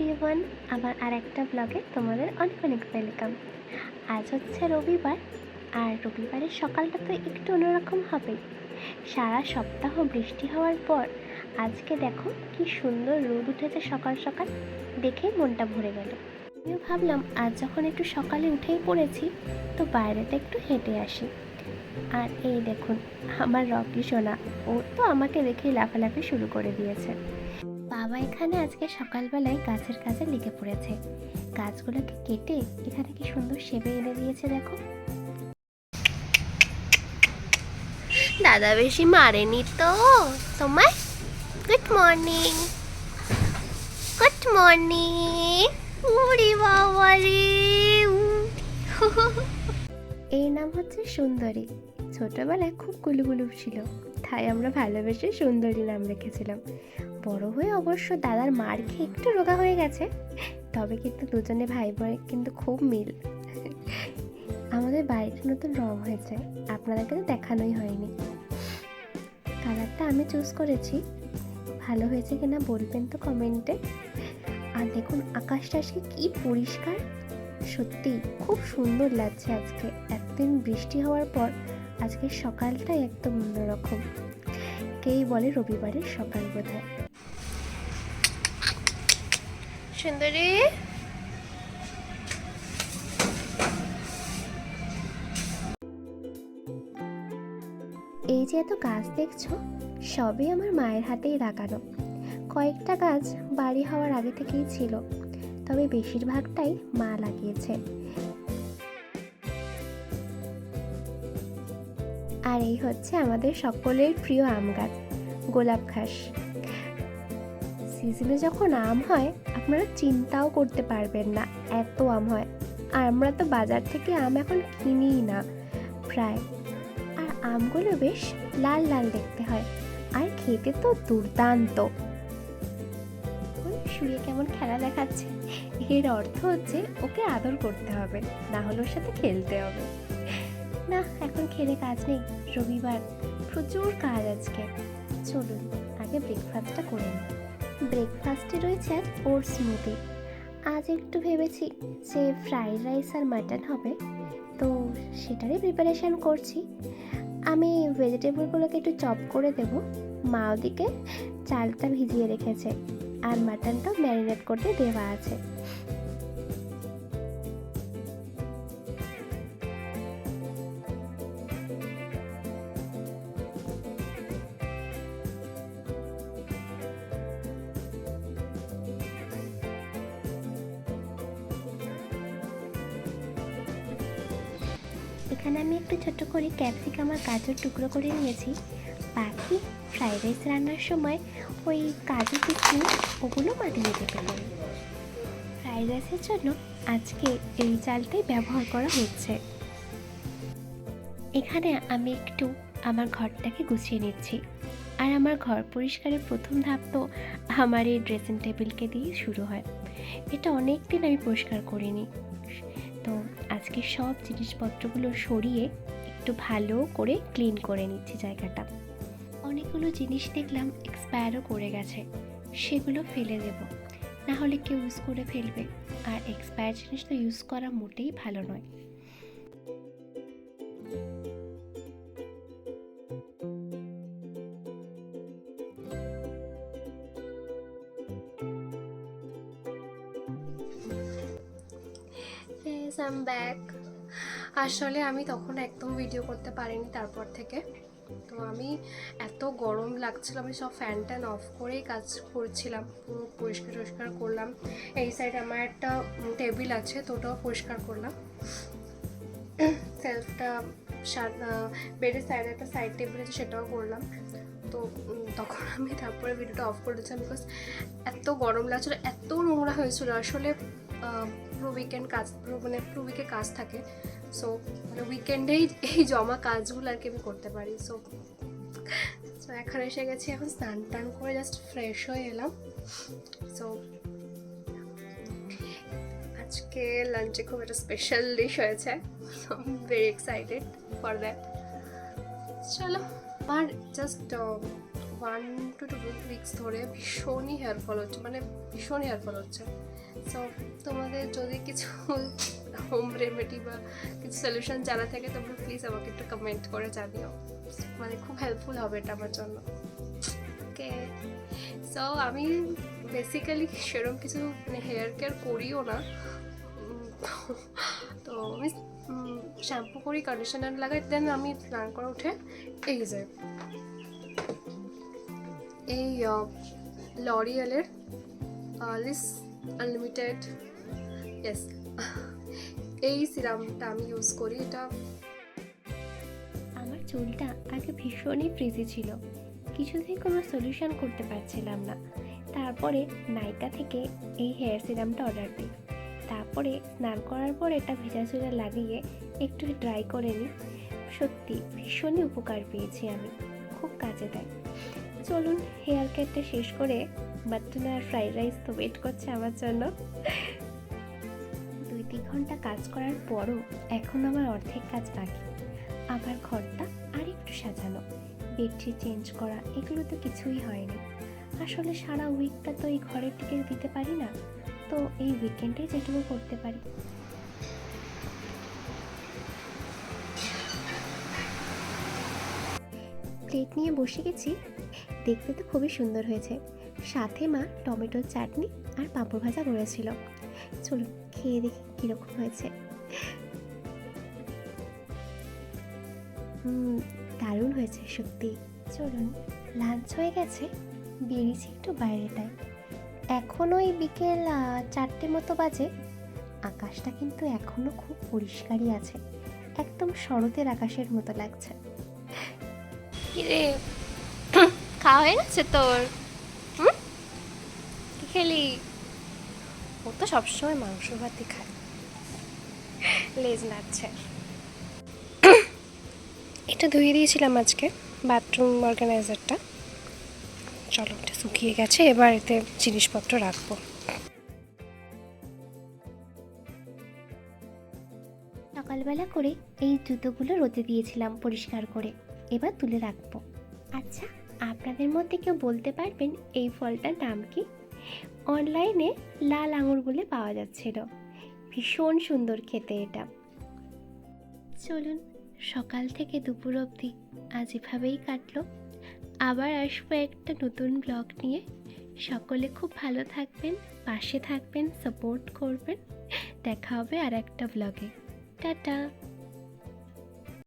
Everyone আমার আর একটা ব্লগে তোমাদের অনেক অনেক ওয়েলকাম আজ হচ্ছে রবিবার, আর রবিবারের সকালটা তো একটু অন্যরকম হবেই সারা সপ্তাহ বৃষ্টি হওয়ার পর আজকে দেখো কি সুন্দর রোদ উঠেছে সকাল সকাল দেখেই মনটা ভরে গেল। আমিও ভাবলাম, আজ যখন একটু সকালে উঠেই পড়েছি, তো বাইরেতে একটু হেঁটে আসি। আর এই দেখুন, আমার রকি সোনা, ও তো আমাকে দেখেই লাফালাফি শুরু করে দিয়েছে। বাবা এখানে আজকে সকালবেলায় গাছের কাজে লেগে পড়েছে। গাছগুলোকে কেটে এখানে কি সুন্দর সেবে এনে দিয়েছে দেখো। দাদা বেশি মারেনি তো। তোমায় গুড মর্নিং গুড মর্নিং উড়ি বাবা রে এই নাম হচ্ছে সুন্দরী। ছোটবেলায় খুব গুলুগুলু ছিল তাই আমরা ভালোবেসে সুন্দরী নাম রেখেছিলাম। বড় হয়ে অবশ্য দাদার মার খেয়ে একটু রোগা হয়ে গেছে। তবে কিন্তু দুজনে ভাই বোনের কিন্তু খুব মিল। আমাদের বাড়িতে নতুন রং হয়েছে। আপনাদেরকে তো দেখানোই হয়নি। কালারটা আমি চুজ করেছি। ভালো হয়েছে কিনা বলবেন তো কমেন্টে আর দেখুন, আকাশটা আজকে কি পরিষ্কার। সত্যি খুব সুন্দর লাগছে আজকে। এতদিন বৃষ্টি হওয়ার পর আজকে সকালটাই একদম অন্যরকম। কেই বলে রবিবারের সকাল বোধহয়। সুন্দরী। এই যে এত গাছ দেখছ, সবই আমার মায়ের হাতেই লাগানো। কয়েকটা গাছ বাড়ি হওয়ার আগে থেকেই ছিল, তবে বেশিরভাগটাই মা লাগিয়েছে। আর এই হচ্ছে আমাদের সকলের প্রিয় আম গাছ, গোলাপ ঘাস। সিজনে যখন আম হয়, আপনারা চিন্তাও করতে পারবেন না, এত আম হয়। আর আমরা তো বাজার থেকে আম এখন কিনিই না প্রায়। আর আমগুলো বেশ লাল লাল দেখতে হয়, আর খেতে তো দুর্দান্ত। শুয়ে কেমন খেলা দেখাচ্ছে? এর অর্থ হচ্ছে ওকে আদর করতে হবে, না হলে ওর সাথে খেলতে হবে। না, এখন খেলে কাজ নেই, রবিবার, প্রচুর কাজ আজকে। চলুন, আগে ব্রেকফাস্টটা করে নিই। ব্রেকফাস্টে রয়েছে ওর স্মুদি আজ একটু ভেবেছি যে ফ্রাইড রাইস আর মাটন হবে, তো সেটারই প্রিপারেশান করছি। আমি ভেজিটেবলগুলোকে একটু চপ করে দেব। মা ওদিকে চালটা ভিজিয়ে রেখেছে, আর মাটনটাও ম্যারিনেট করতে দেওয়া আছে। এখানে আমি একটু ছোট করে ক্যাপসিকাম আর গাজর টুকরো করে নিয়েছি। বাকি ফ্রাইড রাইস রান্নার সময় ওই কাজু কিশমিশ ওগুলো মাটিয়ে দিতে পরে ফ্রাইড রাইসের জন্য আজকে এই চালটাই ব্যবহার করা হচ্ছে। এখানে আমি একটু আমার ঘরটাকে গুছিয়ে নিচ্ছি। আর আমার ঘর পরিষ্কারের প্রথম ধাপ তো আমার এই ড্রেসিং টেবিলকে দিয়ে শুরু হয়। এটা অনেক দিন আমি পরিষ্কার করিনি। তো আজকে সব জিনিসপত্রগুলো সরিয়ে একটু ভালো করে ক্লিন করে নিচ্ছি জায়গাটা। অনেকগুলো জিনিস দেখলাম এক্সপায়ারও করে গেছে, সেগুলো ফেলে দেব। না হলে কেউ ইউজ করে ফেলবে। আর এক্সপায়ার জিনিস তো ইউজ করা মোটেই ভালো নয়। Yes, I'm back. আসলে আমি তখন একদম ভিডিও করতে পারিনি তারপর থেকে। তো আমি এত গরম লাগছিল আমি সব ফ্যান ট্যান অফ করেই কাজ করছিলাম পুরো পরিষ্কার টরিষ্কার করলাম। এই সাইডে আমার একটা টেবিল আছে তো ওটাও পরিষ্কার করলাম। সেলফটা বেডের সাইডে একটা সাইড টেবিল আছে সেটাও করলাম। তো তখন আমি তারপরে ভিডিওটা অফ করে দিয়েছিলাম বিকজ এত গরম লাগছিল এত নোংরা হয়েছিল। আসলে পুরো উইকেন্ড কাজ মানে পুরো উইকে কাজ থাকে। সো মানে উইকেন্ডেই এই জমা কাজগুলো আর কি আমি করতে পারি। সো সো এখন এসে গেছি, এখন স্নান টান করে জাস্ট ফ্রেশ হয়ে এলাম। সো আজকে লাঞ্চে খুব একটা স্পেশাল ডিশ হয়েছে। So very excited for that চলো আমার just one two two weeks ধরে ভীষণই হেয়ার ফল হচ্ছে মানে ভীষণ হেয়ারফল হচ্ছে। সো তোমাদের যদি কিছু হোম রেমেডি বা কিছু সলিউশন জানা থাকে, তোমরা প্লিজ আমাকে একটু কমেন্ট করে জানিও। মানে খুব হেল্পফুল হবে এটা আমার জন্য। ওকে সো আমি বেসিক্যালি সেরকম কিছু মানে হেয়ার কেয়ার করিও না। তো আমি শ্যাম্পু করি কন্ডিশনার লাগাই দেন আমি স্নান করে উঠে এই যে, এই লরিয়ালের লিস আনলিমিটেড ইয়েস এই সিরামটা আমি ইউজ করি, এটা আমার চুলটা আগে ভীষণই ফ্রিজি ছিল। কিছুতেই কোনো সলিউশন করতে পারছিলাম না। তারপরে নাইকা থেকে এই হেয়ার সিরামটা অর্ডার দিই। তারপরে স্নান করার পর এটা ভেজা চুলে লাগিয়ে একটু ড্রাই করে নিই। সত্যি ভীষণই উপকার পেয়েছি আমি। খুব কাজে দেয়। চলুন হেয়ার কেয়ারটা শেষ করে মাটন আর ফ্রাইড রাইস তো ওয়েট করছে আমার জন্য। দুই তিন ঘণ্টা কাজ করার পরও এখন আমার অর্ধেক কাজ বাকি। আবার ঘরটা আর একটু সাজানো। বেডশিট চেঞ্জ করা, এগুলো তো কিছুই হয়নি। আসলে সারা উইকটা তো এই ঘরের দিকে দিতে পারি না, তো এই উইকেন্ডে যেটুকু করতে পারি। প্লেট নিয়ে বসে গেছি, দেখতে তো খুবই সুন্দর হয়েছে। সাথে মা টমেটোর চাটনি আর পাঁপড় ভাজা করেছিল। চলুন, খেয়ে দেখি কীরকম হয়েছে। হুম, দারুণ হয়েছে সত্যি। চলুন লাঞ্চ হয়ে গেছে, বেরিয়েছি একটু বাইরেটায়। এখন ওই বিকেল চারটে মতো বাজে। আকাশটা কিন্তু এখনও খুব পরিষ্কারই আছে। একদম শরতের আকাশের মতো লাগছে। খাওয়া হয়ে গেছে তোর? খেলি। ও তো সবসময় মাংস ভাতই খায়। লেজ নাচ্ছে এটা ধুয়ে দিয়েছিলাম আজকে বাথরুম অর্গানাইজারটা চলো এটা শুকিয়ে গেছে এবার এতে জিনিসপত্র রাখব। সকালবেলা করে এই জুতোগুলো রোদে দিয়েছিলাম পরিষ্কার করে এবার তুলে রাখব। আচ্ছা। আপনাদের মধ্যে কেউ বলতে পারবেন এই ফলটার নাম কি? অনলাইনে লাল আঙুর বলে পাওয়া যাচ্ছিল। ভীষণ সুন্দর খেতে এটা। চলুন, সকাল থেকে দুপুর অবধি আজ এভাবেই কাটলো। আবার আসব একটা নতুন ব্লগ নিয়ে। সকলে খুব ভালো থাকবেন, পাশে থাকবেন, সাপোর্ট করবেন। দেখা হবে আর একটা ব্লগে। টাটা!